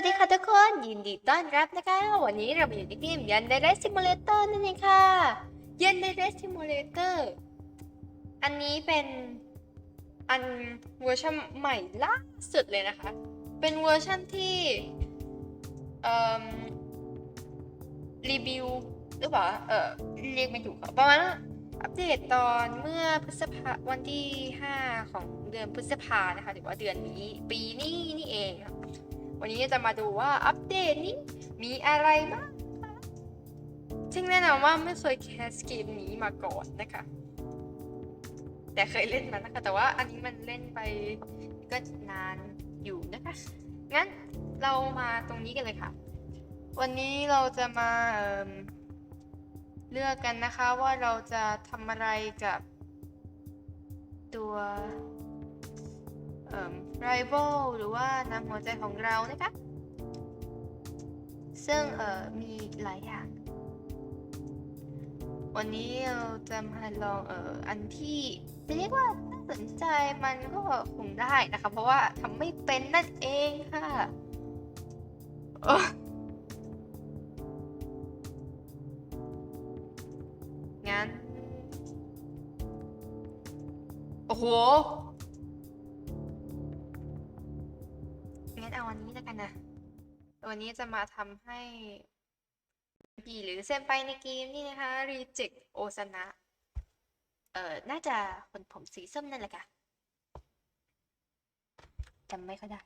วัสดีค่ะทุกคนยินดีต้อนรับนะคะ วันนี้เรามาอยู่ในเกมยันเดเรสซิมูเลเตอร์นั่นเองค่ะยันเดเรสซิมูเลเตอร์อันนี้เป็นอันเวอร์ชันใหม่ล่าสุดเลยนะคะ เป็นเวอร์ชันที่รีวิวหรือเปล่าเออเรียกไม่ถูกค่ะประมาณว่าอัปเดตตอนเมื่อพฤษภาวันที่ 5 ของเดือนพฤษภานะคะหรือว่าเดือนนี้ปีนี้นี่เองค่ะ วันนี้จะมาดูว่าอัปเดตนี้มีอะไรบ้างซึ่งแน่นอนว่าไม่เคยแคสเกมนี้มาก่อนนะคะ แต่เคยเล่นมานะคะ แต่ว่าอันนี้มันเล่นไปก็นานอยู่นะคะ งั้นเรามาตรงนี้กันเลยค่ะ วันนี้เราจะมาเมเลือกกันนะคะว่าเราจะทำอะไรกับตัว rival หรือว่านำหัวใจของเรานะคะ ซึ่งมีหลายอย่าง วันนี้เราจะมาลองเอออันที่จะเรียกว่าน่าสนใจมันก็คงได้นะคะ เพราะว่าทำไม่เป็นนั่นเองค่ะงั้น โอ้โห้นเอาวันนี้แล้วกันนะวันนี้จะมาทำให้ผีหรือเซนไปในเกมนี่นะคะ Reject โอซานะ เอ่อ น่าจะคนผมสีส้มนั่นแหละค่ะจำไม่ค่อยได้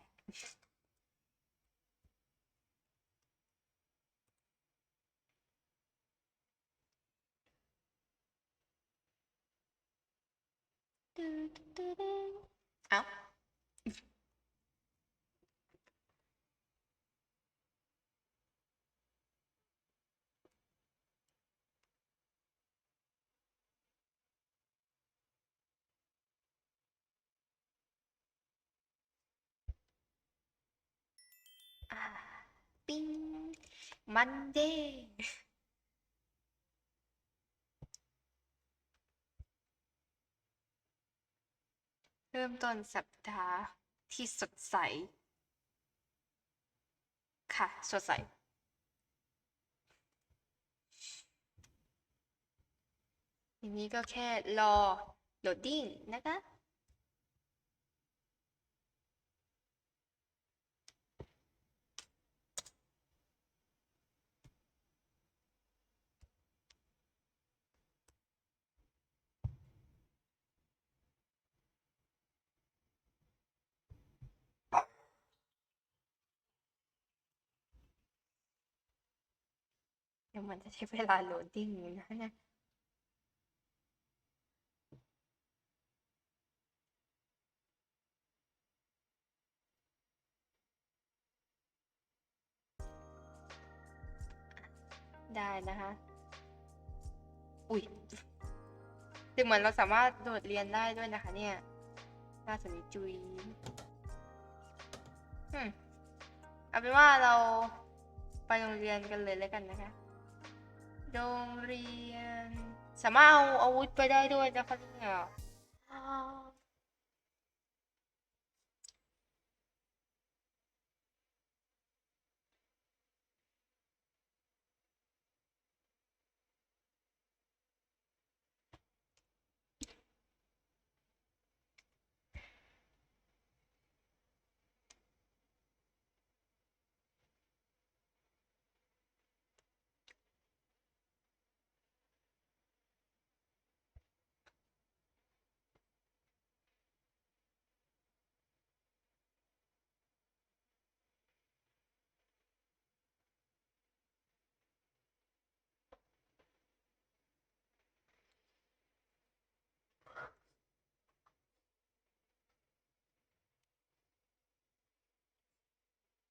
เอ้า ปิ้งมันเดย์เริ่มต้นสัปดาห์ที่สดใส ค่ะ สดใสทีนี้ก็แค่รอโหลดดิ้งนะคะ เดี๋ยวมันจะใช้เวลาโหลดดิ้งอยู่นะเนี่ยได้นะคะ อุ๊ยดูเหมือนเราสามารถโดดเรียนได้ด้วยนะคะ เนี่ย น่าสนจุยอืมเอาเป็นว่าเราไปโรงเรียนกันเลยแล้วกันนะคะ โรงเรียน สามารถเอาอาวุธไปได้ด้วยนะคะเนี่ย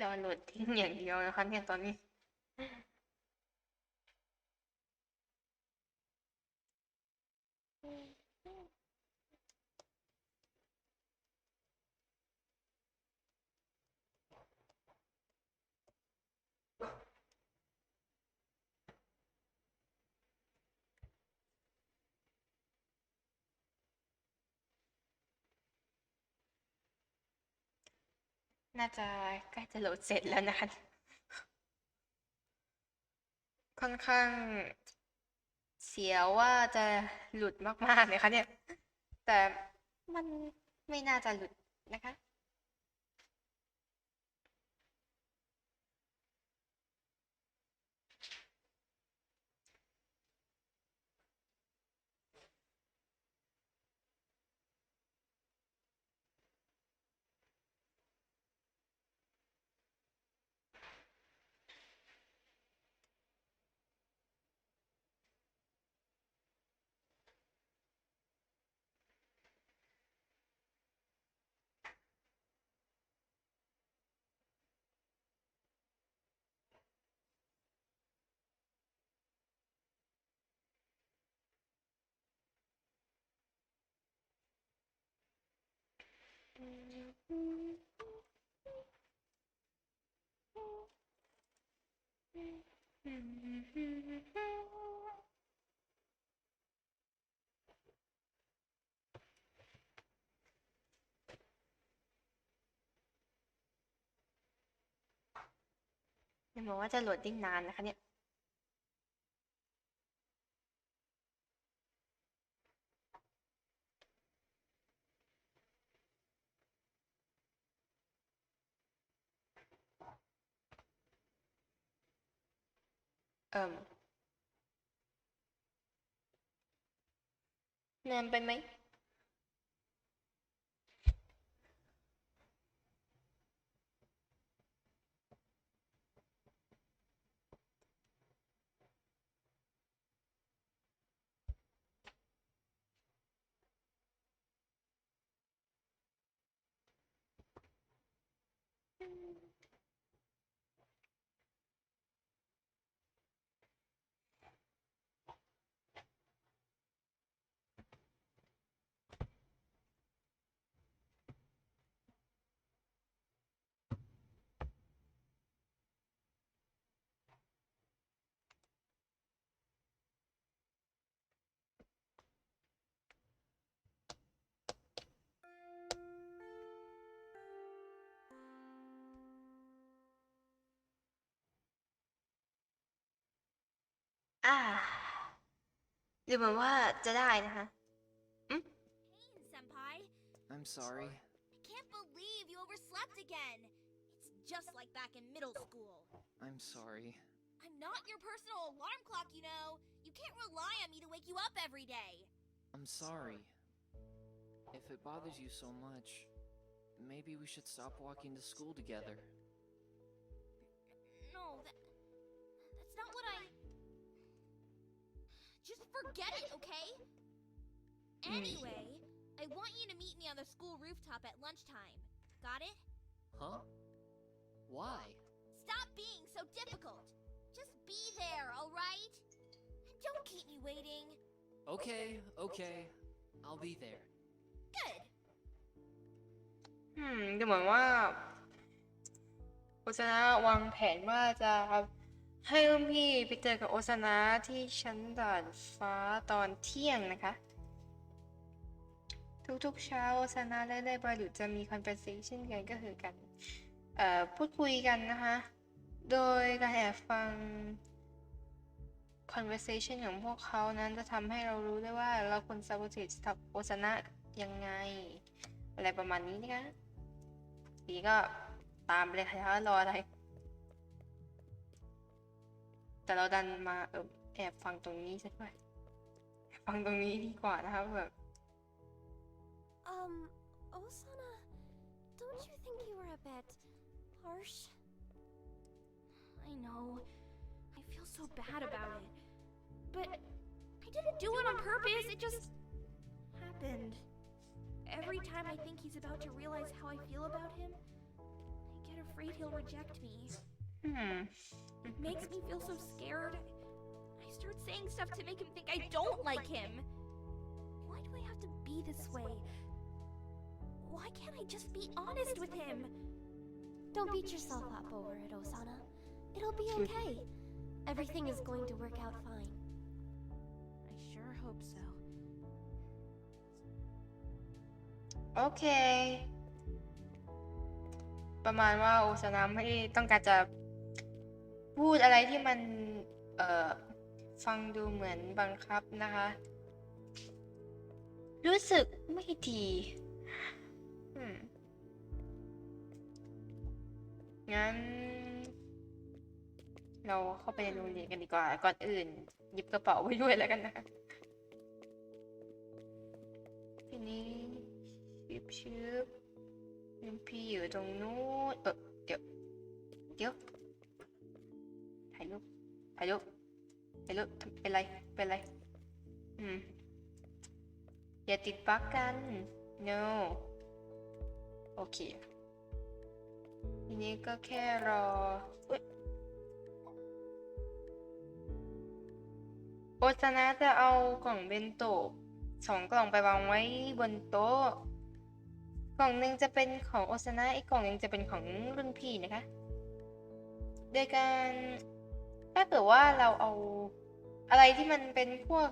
เราโหลดทิ้งอย่างเดียวนะคะเนี่ยตอนนี้ น่าจะใกล้จะโหลดเสร็จแล้วนะคะ ค่อนข้างเสียวว่าจะหลุดมากๆเลยค่ะเนี่ย แต่มันไม่น่าจะหลุดนะคะ อย่าบอกว่าจะโหลดดิ้งนานนะคะเนี่ย เออ นานไปไหม อ่าดูเหมือนว่าจะได้นะคะ Senpai. I'm sorry. I can't believe you overslept again. It's just like back in middle school. I'm sorry. I'm not your personal alarm clock, you know. You can't rely on me to wake you up every day. I'm sorry. If it bothers you so much, maybe we should stop walking to school together. forget it, okay? Anyway, I want you to meet me on the school rooftop at lunchtime. Got it? Huh? Why? Stop being so difficult. Just be there, alright? And don't keep me waiting. Okay, okay. I'll be there. Good. อืมดูเหมือนว่าโอซานะวางแผนว่าจะ ให้รุ่นพี่ไปเจอกับโอซานะที่ชั้นดานฟ้าตอนเที่ยงนะคะ ทุกๆเช้าโอซานะและไดบราดุจะมี conversation กันก็คือกันพูดคุยกันนะคะ โดยการแอบฟัง conversation ของพวกเขานั้นจะทำให้เรารู้ได้ว่าเราควร sabotage โอซานะยังไง อะไรประมาณนี้นะคะดีก็ตามไปเลยค่ะรออะไร แต่เราดันมาเออแอบฟังตรงนี้ซะด้วยแอบฟังตรงนี้ดีกว่านะคะแบบ Um, Osana, don't you think you were a bit harsh? I know. I feel so bad about it. But I didn't do it on purpose. It just happened. Every time I think he's about to realize how I feel about him, I get afraid he'll reject me. อืม It makes me feel so scared. I start saying stuff to make him think I don't like him. Why do I have to be this way? Why can't I just be honest with him? Don't beat yourself up over it, Osana. It'll be okay. Everything is going to work out fine. I sure hope so. โอเค ประมาณว่าโอซานะไม่ได้ต้องการจะ พูดอะไรที่มัน เอ่อ ฟังดูเหมือนบังคับนะคะ รู้สึกไม่ดีงั้น เราเข้าไปในโรงเรียนกันดีกว่า ก่อนอื่น หยิบกระเป๋าไว้ด้วยแล้วกันนะคะทีนี้ชืบชืบน้ำพี่อยู่ตรงนู้นเออเดี๋ยว เดี๋ยวายรูปถ่ายรูปถ่ายรูปเป็นไร เป็นไร อืม อย่าติดบั๊กกัน no โอเค ทีนี้ก็แค่รออุ๊ยโอซานะจะเอากล่องเบนโตะสองกล่องไปวางไว้บนโต๊ะ กล่องหนึ่งจะเป็นของโอซานะอีกกล่องหนึ่งจะเป็นของรุ่นพี่นะคะ โดยการ ถ้าเกิดว่าเราเอาอะไรที่มันเป็นพวก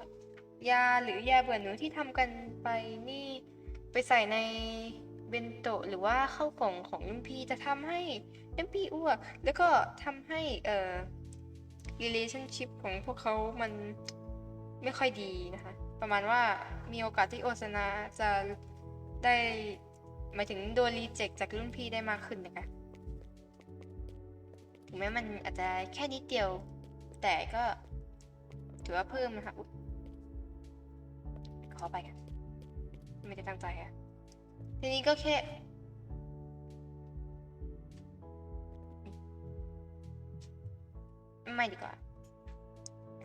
ยาหรือยาเบื่อหนูที่ทำกันไปนี่ไปใส่ในเบนโตะหรือว่าเข้ากล่องของรุ่นพี่จะทำให้รุ่นพี่อ้วก แล้วก็ทำให้เอ่อ relationship ของพวกเขามันไม่ค่อยดีนะคะ ประมาณว่ามีโอกาสที่โอซนะจะได้หมายถึงโดนรีเจ็คจากรุ่นพี่ได้มากขึ้นนะคะ ถึงแม้มันอาจจะแค่นิดเดียว แต่ก็ถือว่าเพิ่มนะคะขอไปค่ะไม่ได้ตั้งใจค่ะทีนี้ก็แค่ไม่ดีกว่า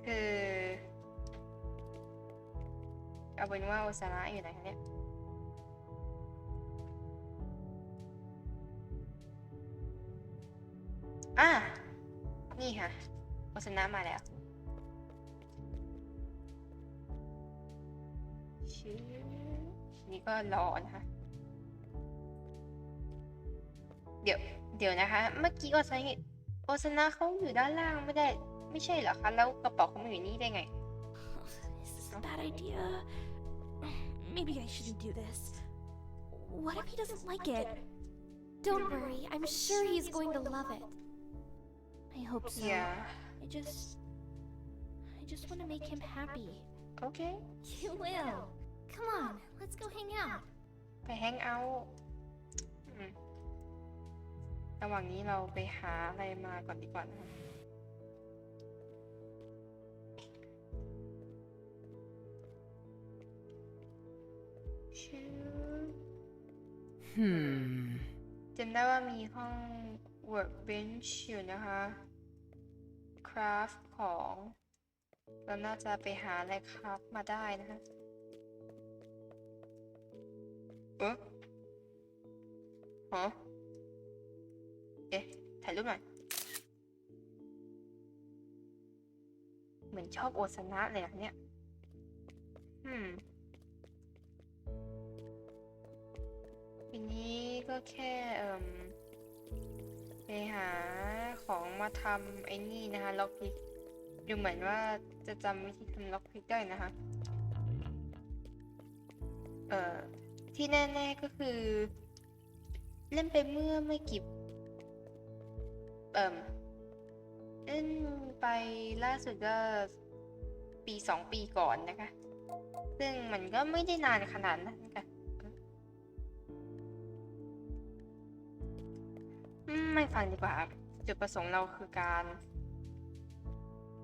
คือ เอาเป็นว่าโอซาระอยู่ไหนคะเนี่ย อะนี่ค่ะโอซามาแล้วชื่อนี่ก็รอนะคะ เดี๋ยว เดี๋ยวนะคะ เมื่อกี้โอซานะโอซานะเขาอยู่ด้านล่างไม่ได้ ไม่ใช่เหรอคะ แล้วกระเป๋าเขามาอยู่นี่ได้ไง Is is a bad idea? Maybe I shouldn't do this. What if he doesn't like it? Don't worry, I'm sure he's going to love it. I hope so. yeah I just. I just want to make him happy. โอเค You will. Come on, let's go hang out. ไปแฮงเอาท์อืมระหว่างนี้เราไปหาอะไรมาก่อนดีกว่านะคะชื่อ Hmm. จำได้ว่ามีห้อง workbench อยู่นะคะ craft ของ เราน่าจะไปหาอะไรคราฟมาได้นะคะเออฮะเอ๊ะถ่ายรูปหน่อย เหมือนชอบโอซานะเลยอะเนี่ยอืมทีนี้ก็แค่เอ่มไปหาของ มาทำไอ้นี่นะคะล็อกพิกดูเหมือนว่าจะจำวิธีทำล็อกพิกได้นะคะ เอ่อ ที่แน่ๆก็คือ เล่นไปเมื่อไม่กี่เอ่มเล่นไปล่าสุดก็ปีสองปีก่อนนะคะ ซึ่งมันก็ไม่ได้นานขนาดนั้นค่ะไม่ฟังดีกว่า จุดประสงค์เราคือการ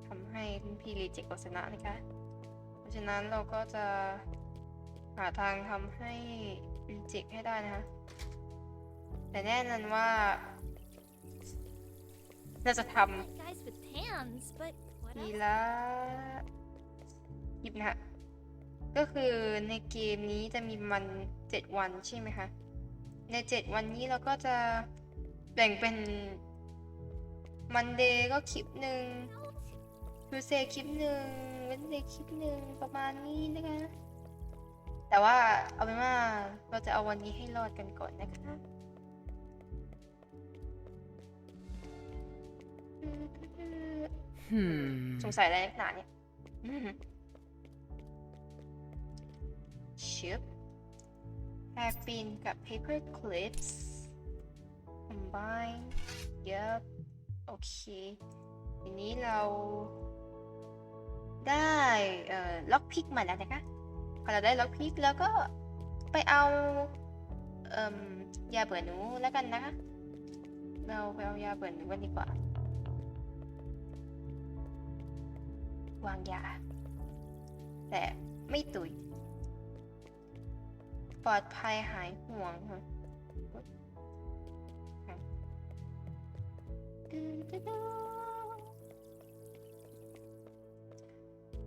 ทำให้รุ่นพี่รีเจ็คโฆษณานะคะ เพราะฉะนั้นเราก็จะหาทางทำให้รีเจ็คให้ได้นะคะ แต่แน่นอนว่าเราจะท Guys with hands, but ำ what ที else? ละหยิบนะคะก็คือในเกมนี้จะมีมันเจ็ดวันใช่ไหมคะ ในเจ็ดวันนี้เราก็จะแบ่งเป็น มันเดย์ก็คลิปหนึ่งทูเซคลิปหนึ่งเวนเดย์คลิปหนึ่งประมาณนี้นะคะแต่ว่าเอาเป็นว่าเราจะเอาวันนี้ให้รอดกันก่อนนะคะ Hmm. สงสัยอะไรนักหนาเนี่ยอืมชิป hairpin กับ paper clips combine เยอะ โอเค ทีนี้เราได้เอ่อล็อกพิกมาแล้วนะคะพอเราได้ล็อกพิกแล้วก็ไปเอาเอ่มยาเบื่อหนูแล้วกันนะคะ เราไปเอายาเบื่อหนูกันดีกว่า วางยา แต่ไม่ตุย ปลอดภัยหายห่วงค่ะ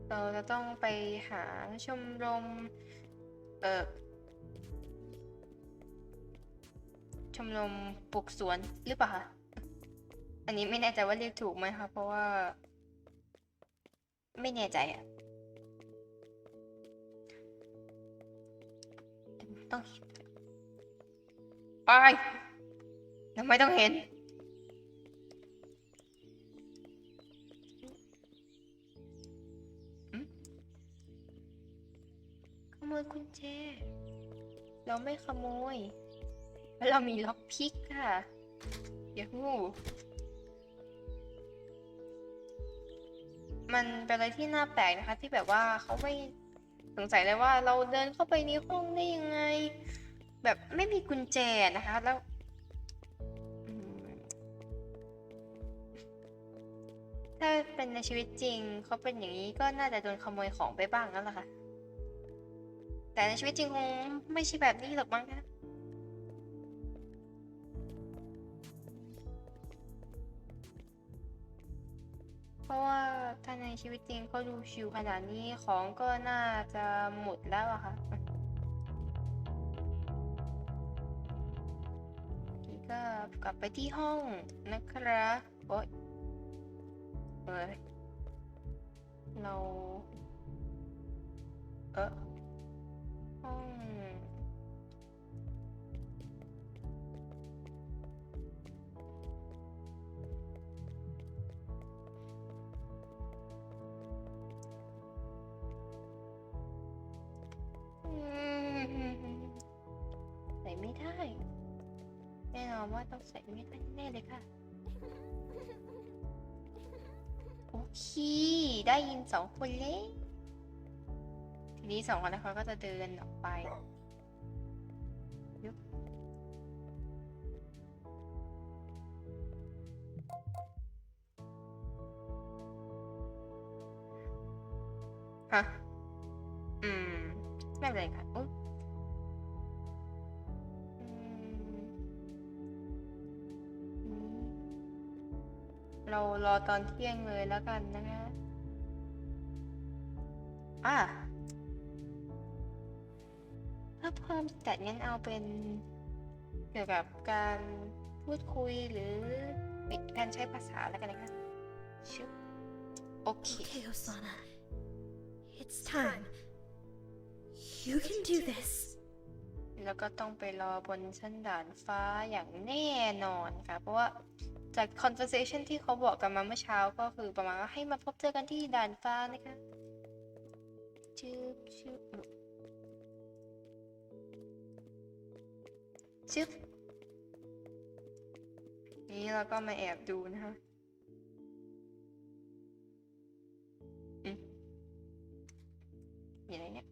เราจะต้องไปหาชมรม เอ่อ ชมรมปลูกสวนหรือเปล่าคะ อันนี้ไม่แน่ใจว่าเรียกถูกไหมคะ เพราะว่า ไม่แน่ใจอะต้องไปทำไมต้องเห็น ยกุญแจ เราไม่ขโมย เราะเรามีล็อกพิกค่ะอย่าหูมันเป็นอะไรที่น่าแปลกนะคะ ที่แบบว่าเขาไม่สงสัยเลยว่าเราเดินเข้าไปในห้องได้ยังไง แบบไม่มีกุญแจนะคะ แล้วถ้าเป็นในชีวิตจริงเขาเป็นอย่างนี้ก็น่าจะโดนขโมยของไปบ้างแล้วล่ะค่ะ แต่ในชีวิตจริงคงไม่ใช่แบบนี้หรอกมั้งคะเพราะว่าถ้าในชีวิตจริงเขาดูชิวขนาดนี้ของก็น่าจะหมดแล้วอะค่ะนี่ก็กลับไปที่ห้องนะครับโอ๊ยเอ้ยเรา เออห้อ ใส่ไม่ได้ แน่นอนว่าต้องใส่ไม่ได้แน่เลยค่ะ โอเค ได้ยินสองคนเลย ทีนี้สองคนนะคะก็จะเดินออกไปยุบฮะอืม ไม่เป็นไรค่ะอุ๊ยอืมอืมเรารอตอนเที่ยงเลยแล้วกันนะคะอะถ้า เพิ่มสแตทงั้นเอาเป็นเกี่ยวกับการพูดคุยหรือการใช้ภาษาแล้วกันนะคะชึบโอเค Okay, Osana. It's time. You can do this. แล้วก็ต้องไปรอบนชั้นด่านฟ้าอย่างแน่นอนค่ะ เพราะว่าจาก conversation ที่เขาบอกกันมาเมื่อเช้าก็คือประมาณว่าให้มาพบเจอกันที่ด่านฟ้านะคะชืบชืบ ชึบนี่เราก็มาแอบดูนะคะมีอะไรเนี่ย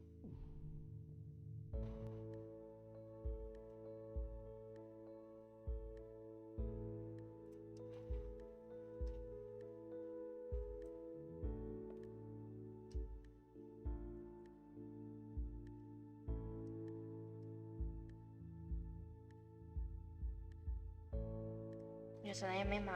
เดี๋ยวสไนยังไม่ม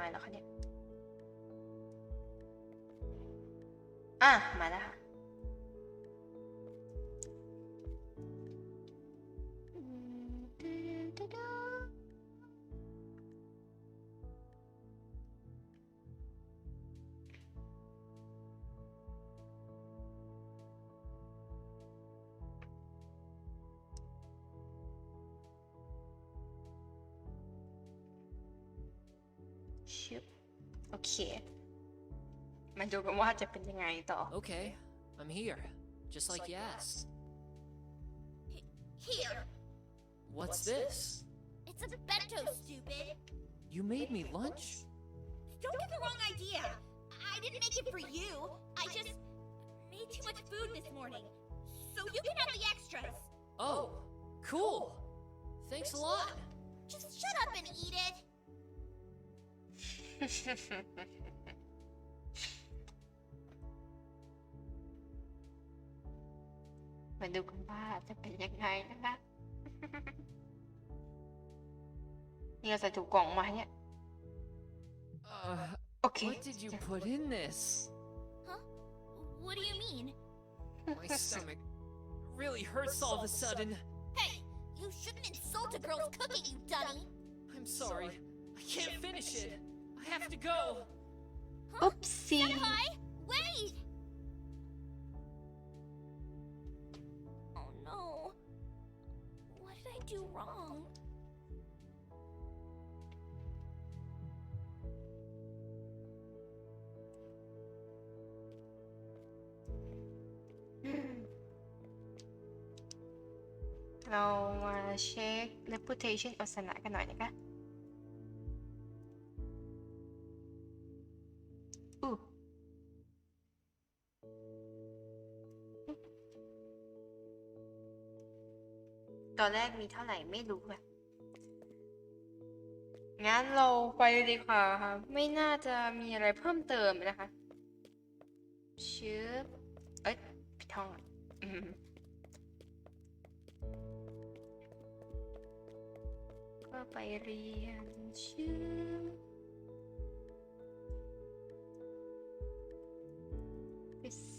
โอเค มาดูกันว่าจะเป็นยังไงต่อ Okay, I'm here. Just like you asked. Here! What's this? It's a bento, stupid! You made me lunch? Don't get the wrong idea! I didn't make it for you! I just made too much food this morning. So you can have the extras! Oh, cool. Thanks a lot. Just shut up and eat it! มาดูกันว่าจะเป็นยังไงนะคะ นี่เราใส่ถูกกล่องมาเนี่ย Uh, โอเค what did you put in this? Huh? What do you mean? My stomach really hurts all of a sudden. Hey! You shouldn't insult a girl's cooking, you dummy! I'm sorry. I can't finish it. I have to go. อุ๊บซี Senpai! Wait! Oh no. What did I do wrong? Hmm. เรามาเช็ค reputation อสนะกันหน่อยนะคะ ตอนแรกมีเท่าไหร่ไม่รู้อะงั้นเราไปดีกว่าค่ะ ไม่น่าจะมีอะไรเพิ่มเติมนะคะ ชื่อเอ้ยผิดท้องก็ไปเรียนชื่อฟิส